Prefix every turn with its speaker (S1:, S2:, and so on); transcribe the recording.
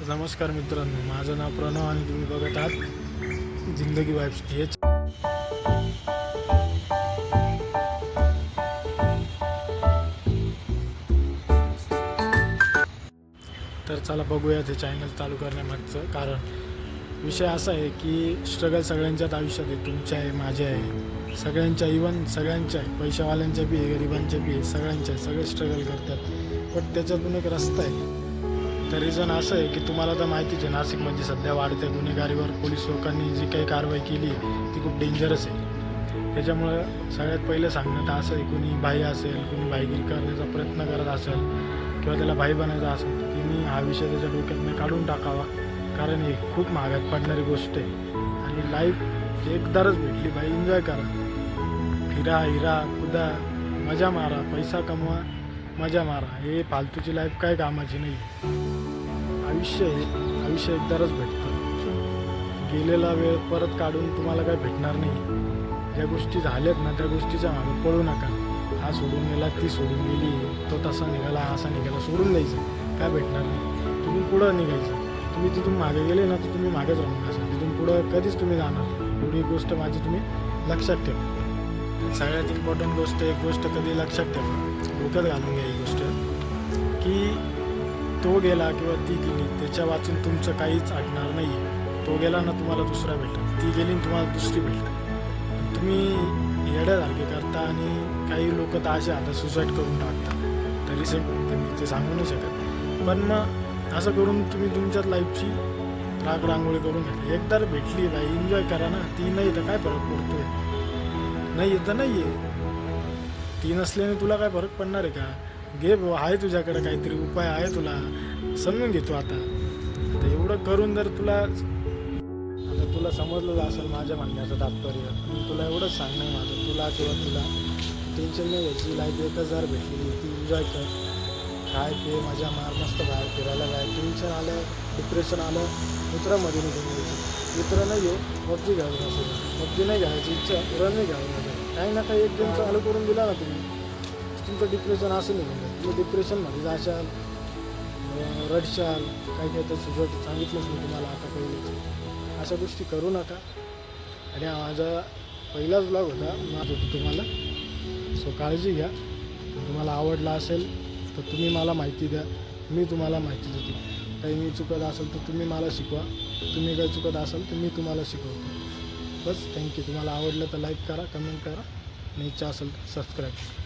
S1: तर नमस्कार मित्रांनो माझं नाव प्रणव आणि तुम्ही बघत आहात जिंदगी वाईब्स हे तर चला बघूया ते चॅनल चालू करण्यामागचं कारण. विषय असा आहे की स्ट्रगल सगळ्यांच्याच आयुष्यात आहे तुमच्या आहे माझ्या आहे. सगळ्यांच्या इवन सगळ्यांच्या आहे पैशावाल्यांच्या बी आहे गरिबांच्या बी आहे सगळ्यांच्या सगळे स्ट्रगल करतात. पण त्याच्यातून एक रस्ता आहे. तर रिझन असं आहे की तुम्हाला तर माहितीच आहे नाशिकमध्ये सध्या वाढत्या गुन्हेगारीवर पोलीस लोकांनी जी काही कारवाई केली ती खूप डेंजरस आहे. त्याच्यामुळं सगळ्यात पहिलं सांगण्यात असं आहे कुणी भाई असेल कुणी भाईगिरी करण्याचा प्रयत्न करत असेल किंवा त्याला भाई बनायचा असेल तर तिने हा विषय त्याच्या डोक्यातनं काढून टाकावा. कारण ही खूप महागात पडणारी गोष्ट आहे. आणि लाईफ एकदारच भेटली भाई एन्जॉय करा. फिरा हिरा कुदा मजा मारा पैसा कमवा. मजा मारा. हे फालतूची लाईफ काय कामाची नाही. आयुष्य हे आयुष्य एकदारच भेटतं. गेलेला वेळ परत काढून तुम्हाला काय भेटणार नाही. ज्या गोष्टी झाल्यात ना त्या गोष्टीच्या मागे पळू नका. हा सोडून गेला ती सोडून गेली तो तसा निघाला हा असा निघाला सोडून द्यायचं. काय भेटणार नाही. तुम्ही पुढं निघायचं. तुम्ही तिथून मागे गेले ना तर तुम्ही मागेच राहून असाल तिथून पुढं कधीच तुम्ही जाणार. एवढी गोष्ट माझी तुम्ही लक्षात ठेवा. सगळ्यात इम्पॉर्टंट गोष्ट एक गोष्ट कधी लक्षात ठेवा. डोक्यात घालून घ्या ही गोष्ट. की तो गेला किंवा ती गेली त्याच्या वाचून तुमचं काहीच अडणार नाही तो गेला ना तुम्हाला दुसरा भेटेल. ती गेली तुम्हाला दुसरी भेटेल. तुम्ही येड्यासारखे करता आणि काही लोक तर असे आता सुसाईड करून टाकतात. तरी से मी ते सांगू नाही शकत. पण मग असं करून तुम्ही तुमच्याच लाईफची राग रांगोळी करून घ्या. एकदा भेटली बाई एन्जॉय करा ना. ती नाही तर काय फरक पडतोय? नाही येत नाही आहे ती नसल्याने तुला काय फरक पडणार आहे का? घे भाऊ आहे तुझ्याकडे काहीतरी उपाय आहे तुला. समजून घेतो आता. आता एवढं करून जर तुला आता तुला समजलं असेल माझ्या म्हणण्याचं तात्पर्य तुला एवढंच सांगणं आहे माझं. तुला किंवा तुला टेन्शन नाही घ्यायची लाईफ एकच जर भेटली ती एन्जॉय कर. खाय पे मजा मार मस्त बाहेर फिरायला जाय. टेन्शन आलं डिप्रेशन आलं मित्रामध्ये निघून घ्यायचं मित्र नाही आहे पबजी घ्यावं असेल पबजी नाही घ्यायची इच्छा रन नाही घ्यावं असेल काही ना काही एक गेम चालू करून दिला ना तुम्ही. तुमचं डिप्रेशन असं निघून जाईल तुम्ही डिप्रेशनमध्ये जाशाल रडशाल काही काही तर सुचवत सांगितलंच मी तुम्हाला आता पहिलेच. अशा गोष्टी करू नका. आणि माझा पहिलाच ब्लॉग होता. माझं होतं तुम्हाला. सो काळजी घ्या. तुम्हाला आवडला असेल तर तुम्ही मला माहिती द्या. मी तुम्हाला माहिती देतो. काही मी चुकत असेल तर तुम्ही मला शिकवा. तुम्ही काही चुकत असाल तर मी तुम्हाला शिकवतो. बस थँक्यू तुम्हाला आवडलं तर लाईक करा कमेंट करा. आणि इच्छा असेल तर सबस्क्राईब करा.